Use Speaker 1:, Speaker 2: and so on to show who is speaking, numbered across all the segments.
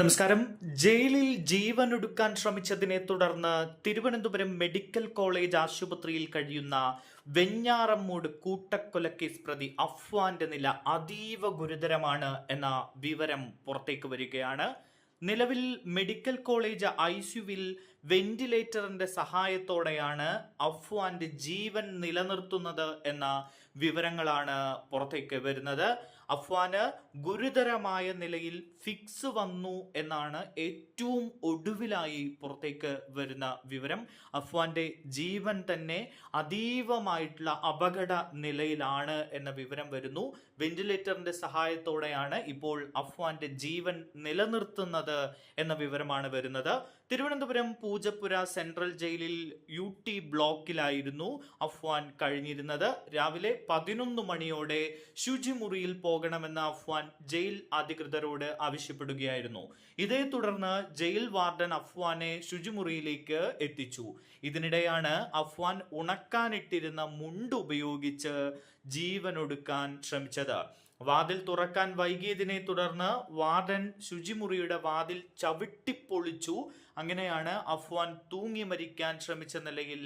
Speaker 1: നമസ്കാരം. ജയിലിൽ ജീവനൊടുക്കാൻ ശ്രമിച്ചതിനെ തുടർന്ന് തിരുവനന്തപുരം മെഡിക്കൽ കോളേജ് ആശുപത്രിയിൽ കഴിയുന്ന വെഞ്ഞാറമ്മൂട് കൂട്ടക്കൊലക്കേസ് പ്രതി അഫ്വാന്റെ നില അതീവ ഗുരുതരമാണ് എന്ന വിവരം പുറത്തേക്ക് വരികയാണ്. നിലവിൽ മെഡിക്കൽ കോളേജ് ഐ സിയുവിൽ വെന്റിലേറ്ററിന്റെ സഹായത്തോടെയാണ് അഫ്വാന്റെ ജീവൻ നിലനിർത്തുന്നത് എന്ന വിവരങ്ങളാണ് പുറത്തേക്ക് വരുന്നത്. അഫ്വാന് ഗുരുതരമായ നിലയിൽ ഫിക്സ് വന്നു എന്നാണ് ഏറ്റവും ഒടുവിലായി പുറത്തേക്ക് വരുന്ന വിവരം. അഫ്വാന്റെ ജീവൻ തന്നെ അതീവമായിട്ടുള്ള അപകട നിലയിലാണ് എന്ന വിവരം വരുന്നു. വെന്റിലേറ്ററിന്റെ സഹായത്തോടെയാണ് ഇപ്പോൾ അഫ്വാന്റെ ജീവൻ നിലനിർത്തുന്നത് എന്ന വിവരമാണ് വരുന്നത്. തിരുവനന്തപുരം പൂജപ്പുര സെൻട്രൽ ജയിലിൽ യു ടി ബ്ലോക്കിലായിരുന്നു അഫ്വാൻ കഴിഞ്ഞിരുന്നത്. രാവിലെ പതിനൊന്ന് മണിയോടെ ശുചിമുറിയിൽ പോകണമെന്ന് അഫ്വാൻ ജയിൽ അധികൃതരോട് ആവശ്യപ്പെടുകയായിരുന്നു. ഇതേ തുടർന്ന് ജയിൽ വാർഡൻ അഫ്വാനെ ശുചിമുറിയിലേക്ക് എത്തിച്ചു. ഇതിനിടെയാണ് അഫ്വാൻ ഉണക്കാനിട്ടിരുന്ന മുണ്ട് ഉപയോഗിച്ച് ജീവനൊടുക്കാൻ ശ്രമിച്ചത്. വാതിൽ തുറക്കാൻ വൈകിയതിനെ തുടർന്ന് വാർഡൻ ശുചിമുറിയുടെ വാതിൽ ചവിട്ടിപ്പൊളിച്ചു. അങ്ങനെയാണ് അഫ്വാൻ തൂങ്ങി മരിക്കാൻ ശ്രമിച്ച നിലയിൽ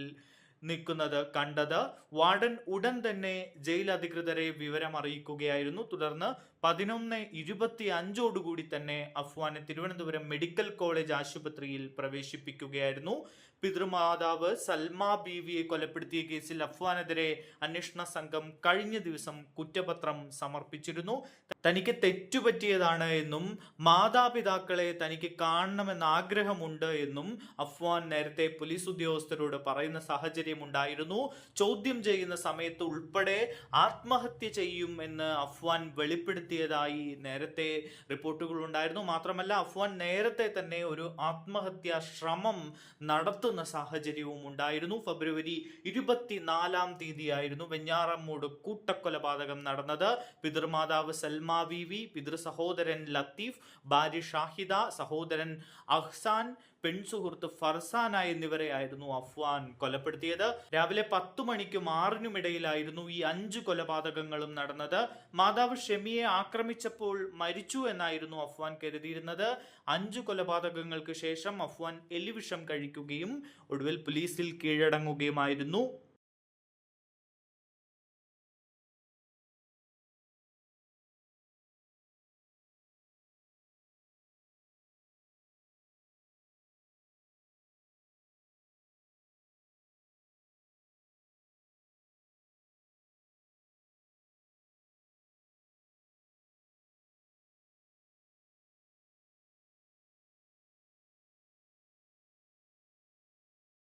Speaker 1: നിൽക്കുന്നത് കണ്ടത്. വാർഡൻ ഉടൻ തന്നെ ജയിൽ അധികൃതരെ വിവരം അറിയിക്കുകയായിരുന്നു. തുടർന്ന് പതിനൊന്ന് ഇരുപത്തി അഞ്ചോടുകൂടി തന്നെ അഫ്വാനെ തിരുവനന്തപുരം മെഡിക്കൽ കോളേജ് ആശുപത്രിയിൽ പ്രവേശിപ്പിക്കുകയായിരുന്നു. പിതൃമാതാവ് സൽമ ബീവിയെ കൊലപ്പെടുത്തിയ കേസിൽ അഫ്വാനെതിരെ അന്വേഷണ സംഘം കഴിഞ്ഞ ദിവസം കുറ്റപത്രം സമർപ്പിച്ചിരുന്നു. തനിക്ക് തെറ്റുപറ്റിയതാണ് എന്നും മാതാപിതാക്കളെ തനിക്ക് കാണണമെന്ന് ആഗ്രഹമുണ്ട് എന്നും അഫ്വാൻ നേരത്തെ പോലീസ് ഉദ്യോഗസ്ഥരോട് പറയുന്ന സാഹചര്യം ഉണ്ടായിരുന്നു ചോദ്യം ചെയ്യുന്ന സമയത്ത് ഉൾപ്പെടെ ആത്മഹത്യ ചെയ്യും എന്ന് അഫ്വാൻ വെളിപ്പെടുത്തിയതായി നേരത്തെ റിപ്പോർട്ടുകൾ ഉണ്ടായിരുന്നു. മാത്രമല്ല അഫ്വാൻ നേരത്തെ തന്നെ ഒരു ആത്മഹത്യാ ശ്രമം നടത്തുന്ന സാഹചര്യവും ഉണ്ടായിരുന്നു. ഫെബ്രുവരി ഇരുപത്തിനാലാം തീയതിയായിരുന്നു വെഞ്ഞാറമ്മൂട് കൂട്ടക്കൊലപാതകം നടന്നത്. പിതൃമാതാവ് സൽമ വി വി പിതൃ സഹോദരൻ ലത്തീഫ് ഭാര്യ ഷാഹിദ സഹോദരൻ അഹ്സാൻ പെൺസുഹൃത്ത് ഫർസാന എന്നിവരെയായിരുന്നു അഫ്വാൻ കൊലപ്പെടുത്തിയത്. രാവിലെ പത്തു മണിക്കും ആറിനും ഇടയിലായിരുന്നു ഈ അഞ്ച് കൊലപാതകങ്ങളും നടന്നത്. മാതാവ് ഷെമിയെ ആക്രമിച്ചപ്പോൾ മരിച്ചു എന്നായിരുന്നു അഫ്വാൻ കരുതിയിരുന്നത്. അഞ്ച് കൊലപാതകങ്ങൾക്ക് ശേഷം അഫ്വാൻ എലിവിഷം കഴിക്കുകയും ഒടുവിൽ പോലീസിൽ കീഴടങ്ങുകയുമായിരുന്നു.